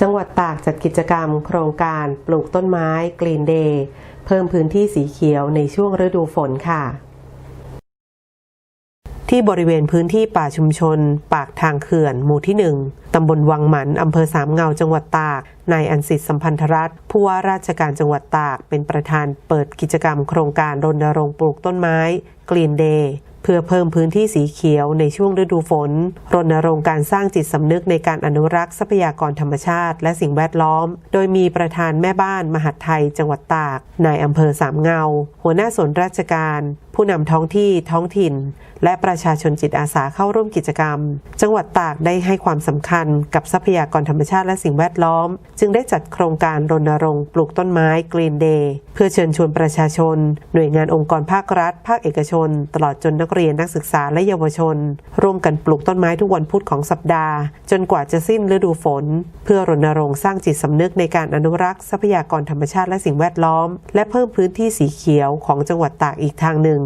จังหวัดตากจัดกิจกรรม โครงการปลูกต้นไม้กรีนเดย์เพิ่มพื้นที่สีเขียวในช่วงฤดูฝนค่ะ ที่บริเวณพื้นที่ป่าชุมชน ปากทางเขื่อน หมู่ที่ 1 ตำบลวังหมัน อำเภอสามเงา จังหวัดตาก นายอันสิทธิ์สัมพันธรัตน์ผู้ว่าราชการจังหวัดตาก เป็นประธานเปิดกิจกรรมโครงการรณรงค์ปลูกต้นไม้กรีนเดย์ เพื่อเพิ่มพื้นที่สีเขียวในช่วงฤดูฝน รณรงค์การสร้างจิตสำนึกในการอนุรักษ์ทรัพยากรธรรมชาติ และสิ่งแวดล้อม โดยมีประธานแม่บ้าน มหาดไทย จังหวัดตาก นายอำเภอสามเงา หัวหน้าส่วนราชการผู้นำท้องที่ท้องถิ่น และประชาชนจิตอาสาเข้าร่วมกิจกรรม จังหวัดตากได้ให้ความสำคัญกับทรัพยากรธรรมชาติและสิ่งแวดล้อม จึงได้จัดโครงการรณรงค์ปลูกต้นไม้กรีนเดย์เพื่อเชิญชวนประชาชน หน่วยงานองค์กรภาครัฐ ภาคเอกชน ตลอดจนนักเรียนนักศึกษาและเยาวชน ร่วมกันปลูกต้นไม้ทุกวันพุธของสัปดาห์ จนกว่าจะสิ้นฤดูฝน เพื่อรณรงค์สร้างจิตสำนึกในการอนุรักษ์ทรัพยากรธรรมชาติและสิ่งแวดล้อม และเพิ่มพื้นที่สีเขียวของจังหวัดตากอีกทางหนึ่ง